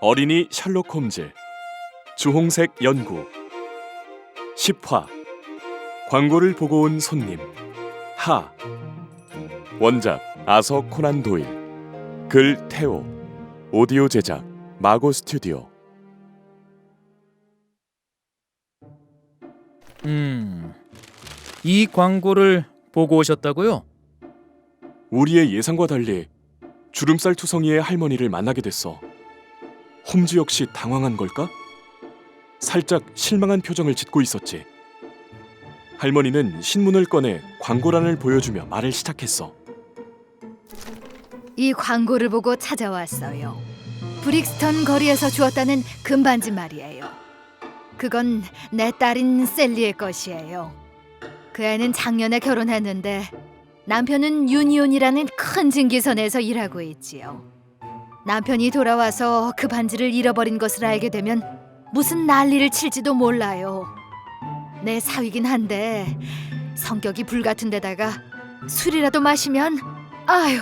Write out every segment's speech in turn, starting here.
어린이 셜록 홈즈. 주홍색 연구. 10화. 광고를 보고 온 손님. 하. 원작 아서 코난 도일. 글 태오 오디오 제작 마고 스튜디오. 음, 이 광고를 보고 오셨다고요? 우리의 예상과 달리 주름살 투성이의 할머니를 만나게 됐어. 홈즈 역시 당황한 걸까? 살짝 실망한 표정을 짓고 있었지. 할머니는 신문을 꺼내 광고란을 보여주며 말을 시작했어. 이 광고를 보고 찾아왔어요. 브릭스턴 거리에서 주었다는 금반지 말이에요. 그건 내 딸인 셀리의 것이에요. 그 애는 작년에 결혼했는데 남편은 유니온이라는 큰 증기선에서 일하고 있지요. 남편이 돌아와서 그 반지를 잃어버린 것을 알게 되면 무슨 난리를 칠지도 몰라요. 내 사위긴 한데 성격이 불같은 데다가 술이라도 마시면 아휴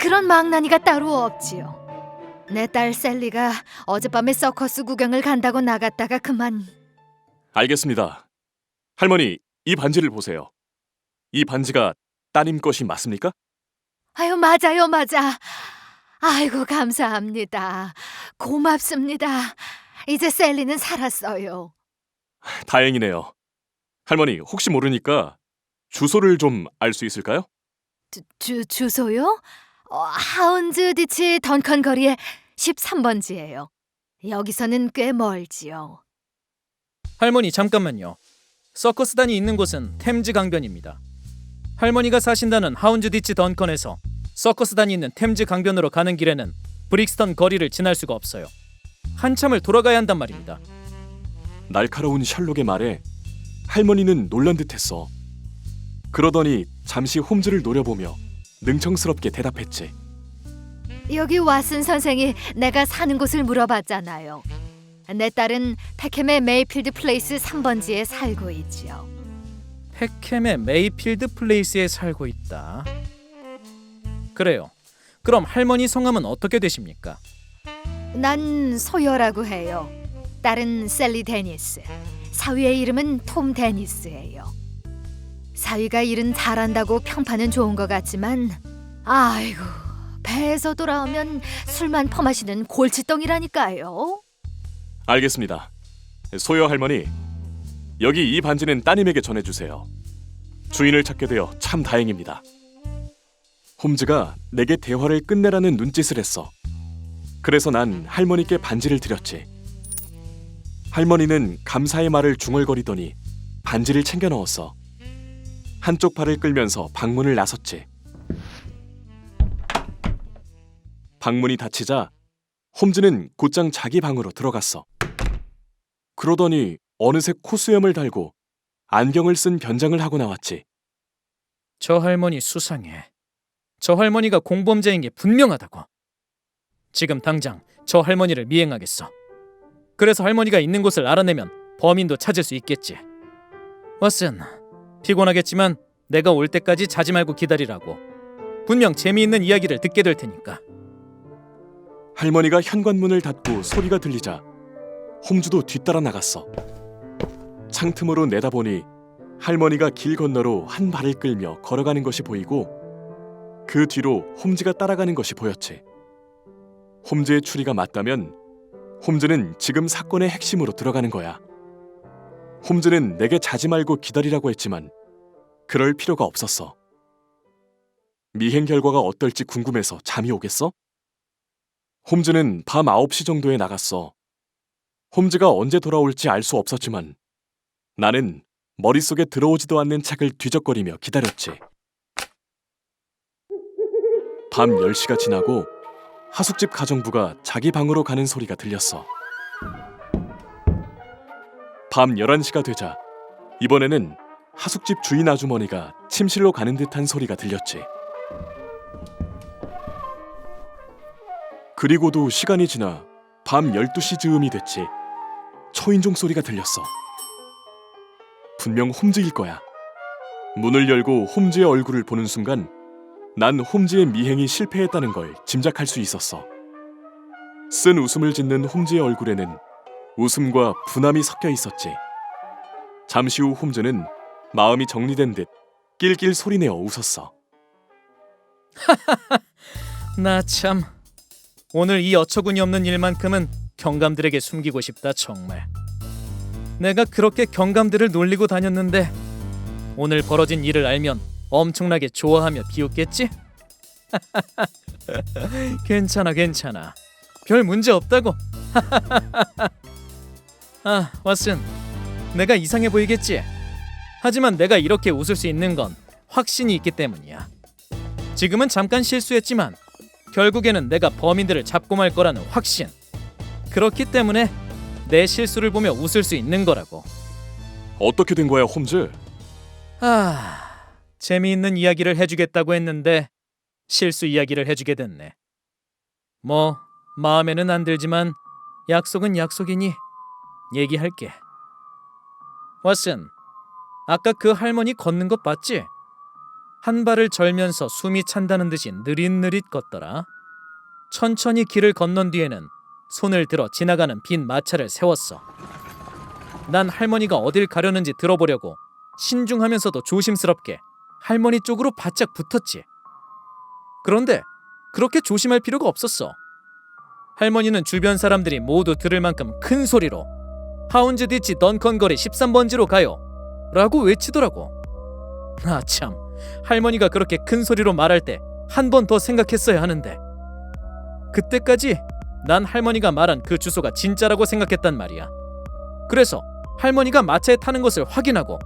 그런 망나니가 따로 없지요. 내 딸 셀리가 어젯밤에 서커스 구경을 간다고 나갔다가 그만 알겠습니다. 할머니, 이 반지를 보세요. 이 반지가 따님 것이 맞습니까? 아유 맞아요 맞아. 아이고 감사합니다. 고맙습니다. 이제 셀리는 살았어요. 다행이네요. 할머니, 혹시 모르니까 주소를 좀 알 수 있을까요? 주, 주 주소요? 어, 하운즈 디치 던컨 거리의 13번지예요. 여기서는 꽤 멀지요. 할머니 잠깐만요. 서커스단이 있는 곳은 템즈 강변입니다. 할머니가 사신다는 하운즈 디치 던컨에서 서커스단이 있는 템즈 강변으로 가는 길에는 브릭스턴 거리를 지날 수가 없어요. 한참을 돌아가야 한단 말입니다. 날카로운 셜록의 말에 할머니는 놀란 듯했어. 그러더니 잠시 홈즈를 노려보며 능청스럽게 대답했지. 여기 왓슨 선생이 내가 사는 곳을 물어봤잖아요. 내 딸은 패캠의 메이필드 플레이스 3번지에 살고 있지요. 팩캠의 메이필드 플레이스에 살고 있다. 그래요. 그럼 할머니 성함은 어떻게 되십니까? 난 소여라고 해요. 딸은 셀리 데니스. 사위의 이름은 톰 데니스예요. 사위가 일은 잘한다고 평판은 좋은 것 같지만 아이고 배에서 돌아오면 술만 퍼마시는 골칫덩이라니까요. 알겠습니다. 소여 할머니, 여기 이 반지는 따님에게 전해주세요. 주인을 찾게 되어 참 다행입니다. 홈즈가 내게 대화를 끝내라는 눈짓을 했어. 그래서 난 할머니께 반지를 드렸지. 할머니는 감사의 말을 중얼거리더니 반지를 챙겨 넣었어. 한쪽 팔을 끌면서 방문을 나섰지. 방문이 닫히자 홈즈는 곧장 자기 방으로 들어갔어. 그러더니 어느새 코수염을 달고 안경을 쓴 변장을 하고 나왔지. 저 할머니 수상해. 저 할머니가 공범죄인 게 분명하다고. 지금 당장 저 할머니를 미행하겠어. 그래서 할머니가 있는 곳을 알아내면 범인도 찾을 수 있겠지. 왓슨, 피곤하겠지만 내가 올 때까지 자지 말고 기다리라고. 분명 재미있는 이야기를 듣게 될 테니까. 할머니가 현관문을 닫고 소리가 들리자 홈즈도 뒤따라 나갔어. 창틈으로 내다보니 할머니가 길 건너로 한 발을 끌며 걸어가는 것이 보이고 그 뒤로 홈즈가 따라가는 것이 보였지. 홈즈의 추리가 맞다면 홈즈는 지금 사건의 핵심으로 들어가는 거야. 홈즈는 내게 자지 말고 기다리라고 했지만 그럴 필요가 없었어. 미행 결과가 어떨지 궁금해서 잠이 오겠어? 홈즈는 밤 9시 정도에 나갔어. 홈즈가 언제 돌아올지 알 수 없었지만 나는 머릿속에 들어오지도 않는 책을 뒤적거리며 기다렸지. 밤 10시가 지나고 하숙집 가정부가 자기 방으로 가는 소리가 들렸어. 밤 11시가 되자 이번에는 하숙집 주인 아주머니가 침실로 가는 듯한 소리가 들렸지. 그리고도 시간이 지나 밤 12시 즈음이 됐지. 초인종 소리가 들렸어. 분명 홈즈일 거야. 문을 열고 홈즈의 얼굴을 보는 순간 난 홈즈의 미행이 실패했다는 걸 짐작할 수 있었어. 쓴 웃음을 짓는 홈즈의 얼굴에는 웃음과 분함이 섞여 있었지. 잠시 후 홈즈는 마음이 정리된 듯 낄낄 소리내어 웃었어. 나 참 오늘 이 어처구니 없는 일만큼은 경감들에게 숨기고 싶다 정말. 내가 그렇게 경감들을 놀리고 다녔는데 오늘 벌어진 일을 알면 엄청나게 좋아하며 비웃겠지? 괜찮아 괜찮아 별 문제 없다고. 아 왓슨 내가 이상해 보이겠지? 하지만 내가 이렇게 웃을 수 있는 건 확신이 있기 때문이야. 지금은 잠깐 실수했지만 결국에는 내가 범인들을 잡고 말 거라는 확신. 그렇기 때문에 내 실수를 보며 웃을 수 있는 거라고. 어떻게 된 거야, 홈즈? 아, 재미있는 이야기를 해주겠다고 했는데 실수 이야기를 해주게 됐네. 뭐 마음에는 안 들지만 약속은 약속이니 얘기할게. 왓슨, 아까 그 할머니 걷는 것 봤지? 한 발을 절면서 숨이 찬다는 듯이 느릿느릿 걷더라. 천천히 길을 건넌 뒤에는 손을 들어 지나가는 빈 마차를 세웠어. 난 할머니가 어딜 가려는지 들어보려고 신중하면서도 조심스럽게 할머니 쪽으로 바짝 붙었지. 그런데 그렇게 조심할 필요가 없었어. 할머니는 주변 사람들이 모두 들을 만큼 큰 소리로 하운즈 디치 던컨거리 13번지로 가요. 라고 외치더라고. 아 참, 할머니가 그렇게 큰 소리로 말할 때 한 번 더 생각했어야 하는데. 그때까지 난 할머니가 말한 그 주소가 진짜라고 생각했단 말이야. 그래서 할머니가 마차에 타는 것을 확인하고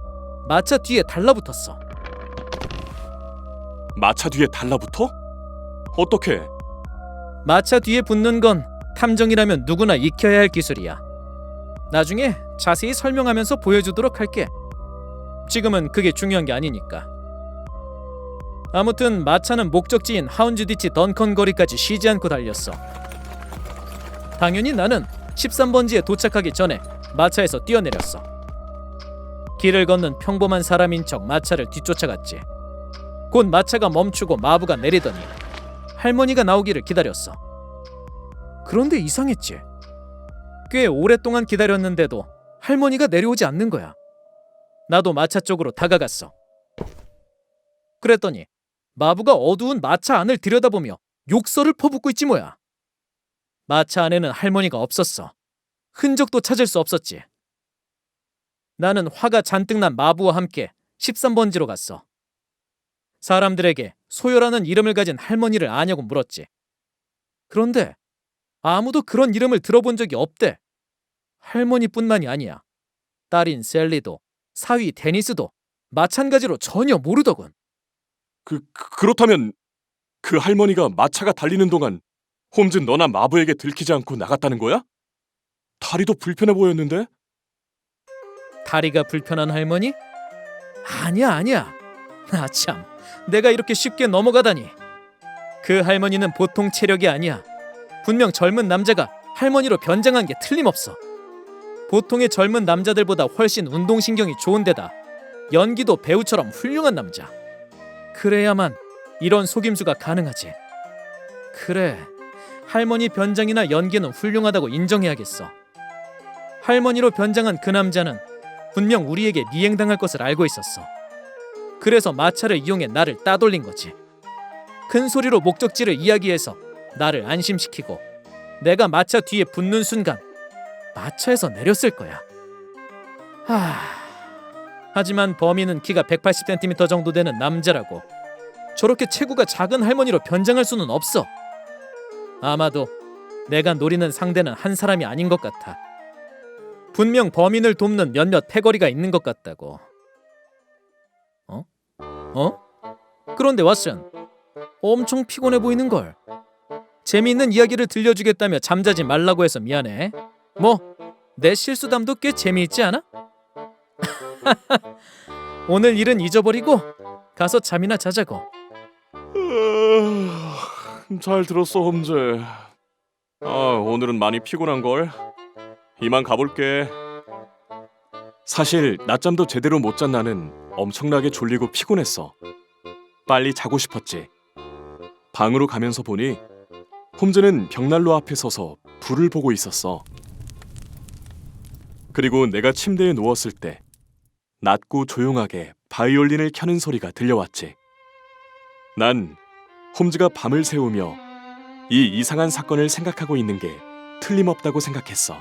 마차 뒤에 달라붙었어. 마차 뒤에 달라붙어? 어떻게? 마차 뒤에 붙는 건 탐정이라면 누구나 익혀야 할 기술이야. 나중에 자세히 설명하면서 보여주도록 할게. 지금은 그게 중요한 게 아니니까. 아무튼 마차는 목적지인 하운즈디치 던컨 거리까지 쉬지 않고 달렸어. 당연히 나는 13번지에 도착하기 전에 마차에서 뛰어내렸어. 길을 걷는 평범한 사람인 척 마차를 뒤쫓아갔지. 곧 마차가 멈추고 마부가 내리더니 할머니가 나오기를 기다렸어. 그런데 이상했지. 꽤 오랫동안 기다렸는데도 할머니가 내려오지 않는 거야. 나도 마차 쪽으로 다가갔어. 그랬더니 마부가 어두운 마차 안을 들여다보며 욕설을 퍼붓고 있지 뭐야. 마차 안에는 할머니가 없었어. 흔적도 찾을 수 없었지. 나는 화가 잔뜩 난 마부와 함께 13번지로 갔어. 사람들에게 소요라는 이름을 가진 할머니를 아냐고 물었지. 그런데 아무도 그런 이름을 들어본 적이 없대. 할머니뿐만이 아니야. 딸인 셀리도 사위 데니스도 마찬가지로 전혀 모르더군. 그, 그 그렇다면 그 할머니가 마차가 달리는 동안 홈즈 너나 마부에게 들키지 않고 나갔다는 거야? 다리도 불편해 보였는데? 다리가 불편한 할머니? 아니야, 아니야. 아 참, 내가 이렇게 쉽게 넘어가다니. 그 할머니는 보통 체력이 아니야. 분명 젊은 남자가 할머니로 변장한 게 틀림없어. 보통의 젊은 남자들보다 훨씬 운동신경이 좋은 데다 연기도 배우처럼 훌륭한 남자. 그래야만 이런 속임수가 가능하지. 그래, 할머니 변장이나 연기는 훌륭하다고 인정해야겠어. 할머니로 변장한 그 남자는 분명 우리에게 미행당할 것을 알고 있었어. 그래서 마차를 이용해 나를 따돌린 거지. 큰 소리로 목적지를 이야기해서 나를 안심시키고 내가 마차 뒤에 붙는 순간 마차에서 내렸을 거야. 하... 하지만 범인은 키가 180cm 정도 되는 남자라고 저렇게 체구가 작은 할머니로 변장할 수는 없어. 아마도 내가 노리는 상대는 한 사람이 아닌 것 같아. 분명 범인을 돕는 몇몇 패거리가 있는 것 같다고. 어? 어? 그런데 왓슨, 엄청 피곤해 보이는 걸. 재미있는 이야기를 들려주겠다며 잠자지 말라고 해서 미안해. 뭐, 내 실수담도 꽤 재미있지 않아? 오늘 일은 잊어버리고 가서 잠이나 자자고. 잘 들었어, 홈즈. 아, 오늘은 많이 피곤한 걸. 이만 가볼게. 사실 낮잠도 제대로 못 잔 나는 엄청나게 졸리고 피곤했어. 빨리 자고 싶었지. 방으로 가면서 보니 홈즈는 벽난로 앞에 서서 불을 보고 있었어. 그리고 내가 침대에 누웠을 때 낮고 조용하게 바이올린을 켜는 소리가 들려왔지. 난 홈즈가 밤을 새우며 이 이상한 사건을 생각하고 있는 게 틀림없다고 생각했어.